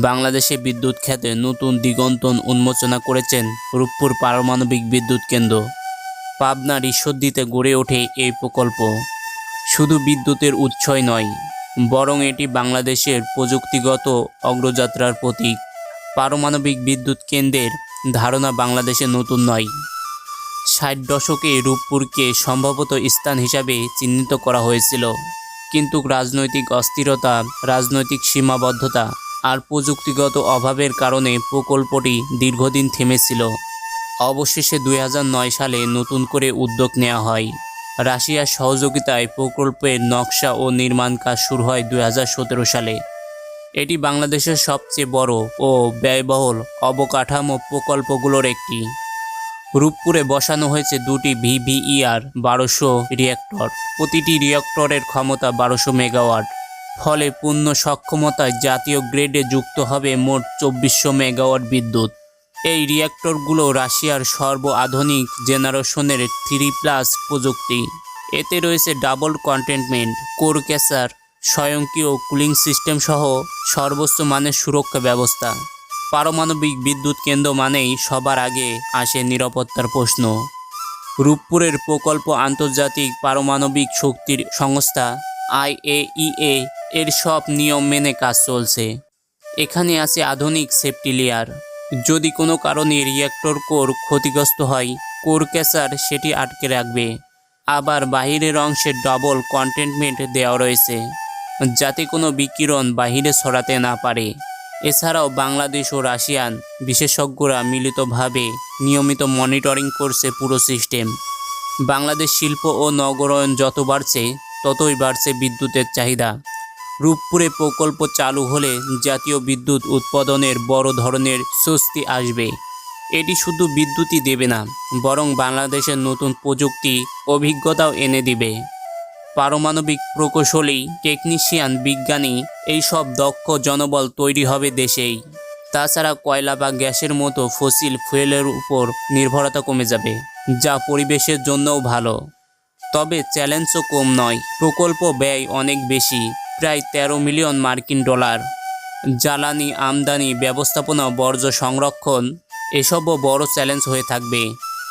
বাংলাদেশে বিদ্যুৎ খাতে নতুন দিগন্তন উন্মোচনা করেছেন রূপপুর পারমাণবিক বিদ্যুৎ কেন্দ্র। পাবনার ঈশ্বরদীতে গড়ে ওঠে এই প্রকল্প। শুধু বিদ্যুতের উৎসই নয়, বরং এটি বাংলাদেশের প্রযুক্তিগত অগ্রযাত্রার প্রতীক। পারমাণবিক বিদ্যুৎ কেন্দ্রের ধারণা বাংলাদেশে নতুন নয়। ষাট দশকে রূপপুরকে সম্ভবত স্থান হিসাবে চিহ্নিত করা হয়েছিল। কিন্তু রাজনৈতিক অস্থিরতা, রাজনৈতিক সীমাবদ্ধতা আর প্রযুক্তিগত অভাবের কারণে প্রকল্পটি দীর্ঘদিন থেমেছিল। অবশেষে দুই হাজার নয় সালে নতুন করে উদ্যোগ নেওয়া হয়। রাশিয়ার সহযোগিতায় প্রকল্পের নকশা ও নির্মাণ কাজ শুরু হয় দু হাজার সতেরো সালে। এটি বাংলাদেশের সবচেয়ে বড় ও ব্যয়বহুল অবকাঠামো প্রকল্পগুলোর একটি। রূপপুরে বসানো হয়েছে দুটি ভিভিইআর বারোশো রিয়্যাক্টর প্রতিটি রিয়্যাক্টরের ক্ষমতা বারোশো মেগাওয়াট। ফলে পূর্ণ সক্ষমতায় জাতীয় গ্রেডে যুক্ত হবে মোট চব্বিশশো মেগাওয়াট বিদ্যুৎ। এই রিয়্যাক্টরগুলো রাশিয়ার সর্ব আধুনিক জেনারেশনের থ্রি প্লাস প্রযুক্তি। এতে রয়েছে ডাবল কন্টেনমেন্ট, কোর ক্যাসার স্বয়ংক্রিয় কুলিং সিস্টেম সহ সর্বোচ্চ মানের সুরক্ষা ব্যবস্থা। পারমাণবিক বিদ্যুৎ কেন্দ্র মানেই সবার আগে আসে নিরাপত্তার প্রশ্ন। রূপপুরের প্রকল্প আন্তর্জাতিক পারমাণবিক শক্তির সংস্থা আইএইএ এর সব নিয়ম মেনে কাজ চলছে। এখানে আছে আধুনিক সেফটি লেয়ার যদি কোনো কারণে রিয়্যাক্টর কোর ক্ষতিগ্রস্ত হয় কোর ক্যাসার সেটি আটকে রাখবে। আবার বাহিরের অংশে ডবল কন্টেনমেন্ট দেওয়া রয়েছে, যাতে কোনো বিকিরণ বাহিরে ছড়াতে না পারে। এছাড়াও বাংলাদেশ ও রাশিয়ান বিশেষজ্ঞরা মিলিতভাবে নিয়মিত মনিটরিং করছে পুরো সিস্টেম বাংলাদেশ শিল্প ও নগরায়ন যত বাড়ছে, ততই বাড়ছে বিদ্যুতের চাহিদা। রূপপুরে প্রকল্প চালু হলে জাতীয় বিদ্যুৎ উৎপাদনের বড় ধরনের স্বস্তি আসবে। এটি শুধু বিদ্যুৎই দেবে না, বরং বাংলাদেশের নতুন প্রযুক্তি অভিজ্ঞতাও এনে দিবে। পারমাণবিক প্রকৌশলী, টেকনিশিয়ান, বিজ্ঞানী এই সব দক্ষ জনবল তৈরি হবে দেশেই। তাছাড়া কয়লা বা গ্যাসের মতো ফসিল ফুয়েলের উপর নির্ভরতা কমে যাবে, যা পরিবেশের জন্যও ভালো। তবে চ্যালেঞ্জও কম নয়, প্রকল্প ব্যয় অনেক বেশি। প্রায় তেরো মিলিয়ন মার্কিন ডলার। জ্বালানি, আমদানি, ব্যবস্থাপনা, বর্জ্য সংরক্ষণ এসবও বড় চ্যালেঞ্জ হয়ে থাকবে।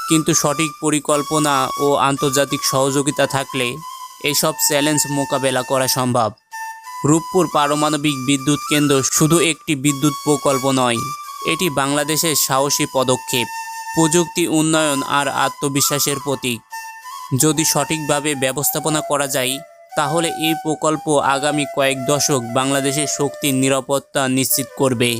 কিন্তু সঠিক পরিকল্পনা ও আন্তর্জাতিক সহযোগিতা থাকলে এসব চ্যালেঞ্জ মোকাবেলা করা সম্ভব। রূপপুর পারমাণবিক বিদ্যুৎ কেন্দ্র শুধু একটি বিদ্যুৎ প্রকল্প নয়, এটি বাংলাদেশের সাহসী পদক্ষেপ। প্রযুক্তি উন্নয়ন আর আত্মবিশ্বাসের প্রতীক। যদি সঠিকভাবে ব্যবস্থাপনা করা যায় তাহলে এই প্রকল্প আগামী কয়েক দশক বাংলাদেশের শক্তির নিরাপত্তা নিশ্চিত করবে।